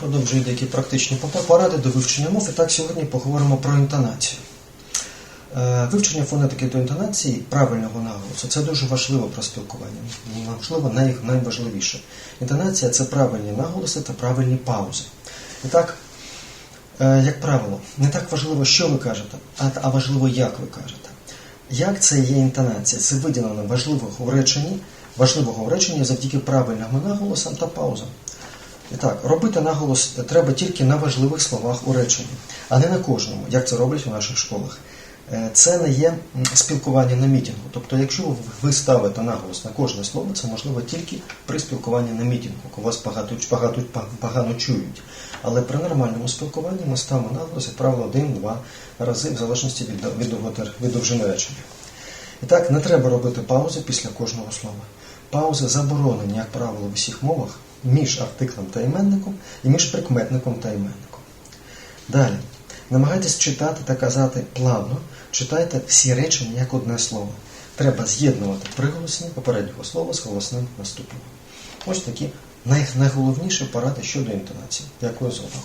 Продовжую деякі практичні поради до вивчення мов. І так сьогодні поговоримо про інтонацію. Е, Вивчення фонетики до інтонації правильного наголосу це дуже важливо про спілкування. Можливо, най, найважливіше. Інтонація це правильні наголоси та правильні паузи. І так, е, як правило, не так важливо, що ви кажете, а, важливо, як ви кажете. Як це є інтонація? Це виділено важливого реченні, важливого у реченні завдяки правильним наголосам та паузам. І так, робити наголос треба тільки на важливих словах у реченні, а не на кожному, як це роблять у наших школах. Е, Це не є спілкування на мітингу. Тобто, якщо ви ставите наголос на кожне слово, це можливо тільки при спілкуванні на мітингу, коли вас багато, багато, погано чують. Але при нормальному спілкуванні ми ставимо наголос, як правило, один-два рази, в залежності від, від, від довжини речення. І так, не треба робити паузи після кожного слова. Паузи заборонені, як правило, в усіх мовах між артиклем та іменником і між прикметником та іменником. Далі. Намагайтесь читати та казати плавно, читайте всі речення як одне слово. Треба з'єднувати приголосні попереднього слова з голосним наступного. Ось такі найголовніші поради щодо інтонації. Дякую за увагу.